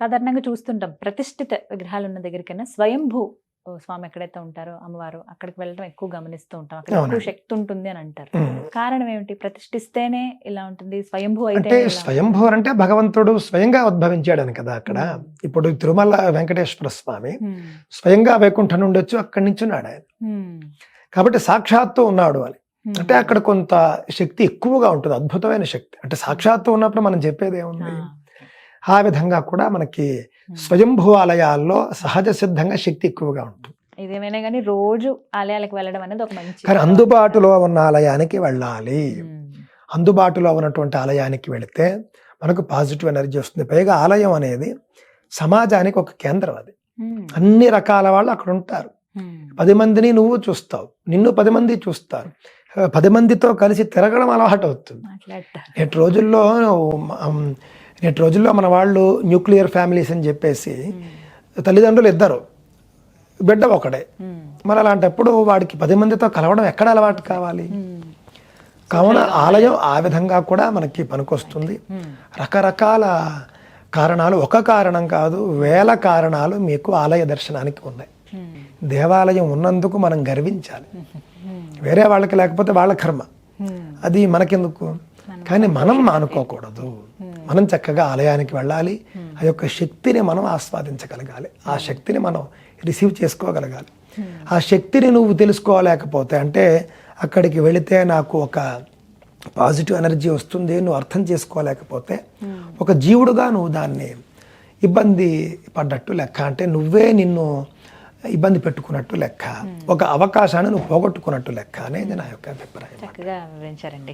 సాధారణంగా చూస్తుంటాం. ప్రతిష్ఠిత విగ్రహాలు ఉన్న దగ్గరికైనా స్వయంభూ స్వామి ఎక్కడైతే ఉంటారో అమ్మవారు అక్కడికి వెళ్ళడం ఎక్కువ గమనిస్తూ ఉంటాం. అక్కడ ఎక్కువ. శక్తి ఉంటుంది అని అంటారు. కారణం ఏమిటి? ప్రతిష్ఠిస్తేనే ఇలా ఉంటుంది. స్వయంభూ అయితే స్వయంభూ అంటే భగవంతుడు స్వయంగా ఉద్భవించాడని కదా అక్కడ. ఇప్పుడు తిరుమల వెంకటేశ్వర స్వామి స్వయంగా వైకుంఠం నుండి వచ్చి అక్కడి నుంచి ఉన్నాడు ఆయన. కాబట్టి సాక్షాత్తు ఉన్నాడు అని. అంటే అక్కడ కొంత శక్తి ఎక్కువగా ఉంటుంది. అద్భుతమైన శక్తి. అంటే సాక్షాత్తు ఉన్నప్పుడు మనం చెప్పేది ఏముంది? ఆ, విధంగా కూడా మనకి. స్వయంభూ ఆలయాల్లో సహజ సిద్ధంగా శక్తి ఎక్కువగా ఉంటుంది. ఇదేమైనా కానీ రోజు ఆలయాలకు వెళ్ళడం అనేది ఒక మంచి కానీ అందుబాటులో ఉన్న ఆలయానికి వెళ్ళాలి. అందుబాటులో ఉన్నటువంటి ఆలయానికి వెళితే మనకు పాజిటివ్ ఎనర్జీ వస్తుంది. పైగా ఆలయం అనేది సమాజానికి ఒక కేంద్రం అది. అన్ని రకాల వాళ్ళు అక్కడ ఉంటారు. పది మందిని నువ్వు చూస్తావు. నిన్ను పది మంది చూస్తారు. పది మందితో కలిసి తిరగడం అలవాటు అవుతుంది. నేటి రోజుల్లో నేటి రోజుల్లో మన వాళ్ళు న్యూక్లియర్ ఫ్యామిలీస్ అని చెప్పేసి తల్లిదండ్రులు ఇద్దరు బిడ్డ ఒకడే. మరి అలాంటప్పుడు వాడికి పది మందితో కలవడం ఎక్కడ అలవాటు కావాలి? కావున ఆలయం ఆ విధంగా కూడా మనకి పనికొస్తుంది. రకరకాల కారణాలు ఒక కారణం కాదు వేల కారణాలు మీకు ఆలయ దర్శనానికి ఉన్నాయి. దేవాలయం ఉన్నందుకు మనం గర్వించాలి. వేరే వాళ్ళకి లేకపోతే వాళ్ళ కర్మ. అది మనకెందుకు? కానీ మనం మానుకోకూడదు. మనం చక్కగా ఆలయానికి వెళ్ళాలి. ఆ యొక్క శక్తిని మనం ఆస్వాదించగలగాలి. ఆ శక్తిని మనం రిసీవ్ చేసుకోగలగాలి. ఆ శక్తిని నువ్వు తెలుసుకోలేకపోతే అంటే అక్కడికి వెళితే నాకు ఒక పాజిటివ్ ఎనర్జీ వస్తుంది నువ్వు అర్థం చేసుకోలేకపోతే ఒక జీవుడుగా నువ్వు దాన్ని ఇబ్బంది పడ్డట్టు లెక్క. అంటే నువ్వే నిన్ను ఇబ్బంది పెట్టుకున్నట్టు లెక్క. ఒక అవకాశాన్ని నువ్వు పోగొట్టుకున్నట్టు లెక్క అనేది నా యొక్క అభిప్రాయం. చక్కగా వివరించారండి.